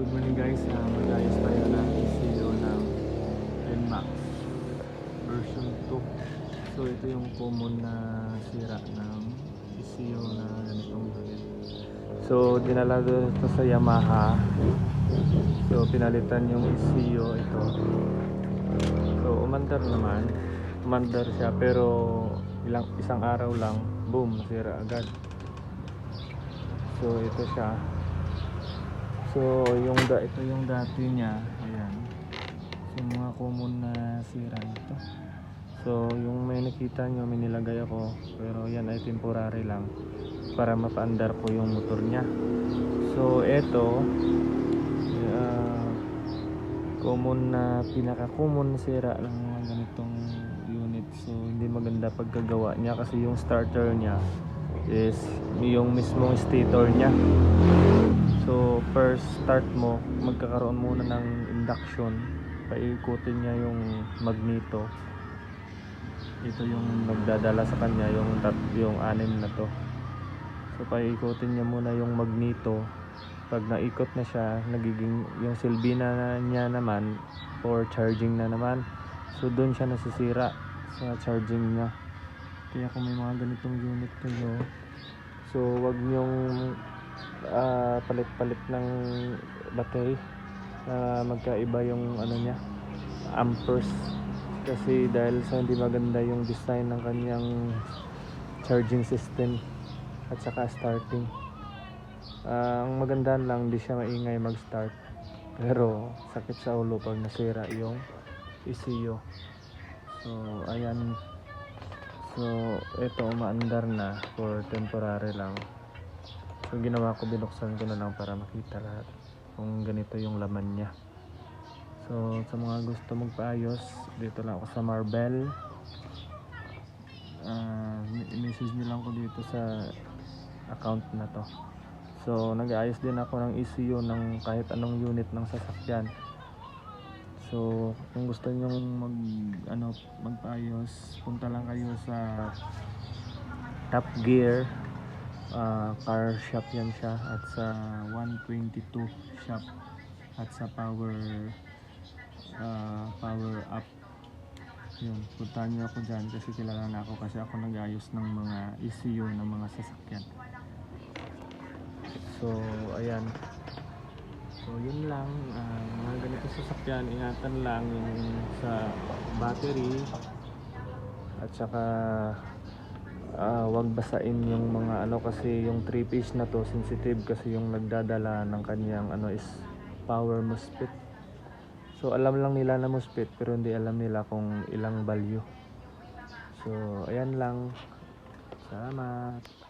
Good morning guys, uh, mag-ayos tayo ng ECU ng NMAX version 2 So ito yung common na sira ng ECU na ganitong unit So dinala ito sa Yamaha. So pinalitan yung ECU ito. So umandar naman. Umandar siya pero ilang, isang araw lang Boom, nasira agad. So ito siya So, yung da ito yung dati niya. Ayan. So, mga common na sira ito. So, yung may nakita nyo, may nilagay ako. Pero yan ay temporary lang. Para mapaandar ko yung motor niya. So, ito. ah, common na, pinaka-common na sira ng ganitong unit. So, hindi maganda pagkagawa niya kasi yung starter niya is yung mismong stator niya. So, first start mo, magkakaroon muna ng induction. Paikutin niya yung magneto. Ito yung nagdadala sa kanya, yung tat, yung anim na to. So, paikutin niya muna yung magneto. Pag naikot na siya, nagiging yung silbi na niya naman for charging na naman. So, doon siya nasisira sa charging niya. Kaya kung may mga ganitong unit kayo, so wag niyong ah, palit-palit ng battery na magkaiba yung ano niya amperes. Kasi dahil sa hindi maganda yung design ng kanyang charging system at saka starting. Ah, ang maganda lang hindi siya maingay mag-start. Pero sakit sa ulo pag nasira yung ECU so ayan so ito umaandar na for temporary lang So ginawa ko, binuksan ko na lang para makita lahat kung ganito yung laman niya. So sa mga gusto magpaayos, dito lang ako sa Marbel. Ah, i-message niyo lang ko dito sa account na to. So nag-aayos din ako ng ECU ng kahit anong unit ng sasakyan. So kung gusto niyo mag ano magpaayos, punta lang kayo sa Top Gear. Ah, car shop yan siya at sa 122 shop at sa power ah, power up. Yun puntahan niyo ako dyan kasi kilala na ako kasi ako nag-ayos ng mga ECU ng mga sasakyan. So ayan so yun lang ah, mga ganito sasakyan ingatan lang yung sa battery. At saka ah wag basain yung mga ano kasi yung 3 piece na to sensitive kasi yung nagdadala ng kanyang ano is power MOSFET. So alam lang nila na MOSFET pero hindi alam nila kung ilang value. So ayan lang. Salamat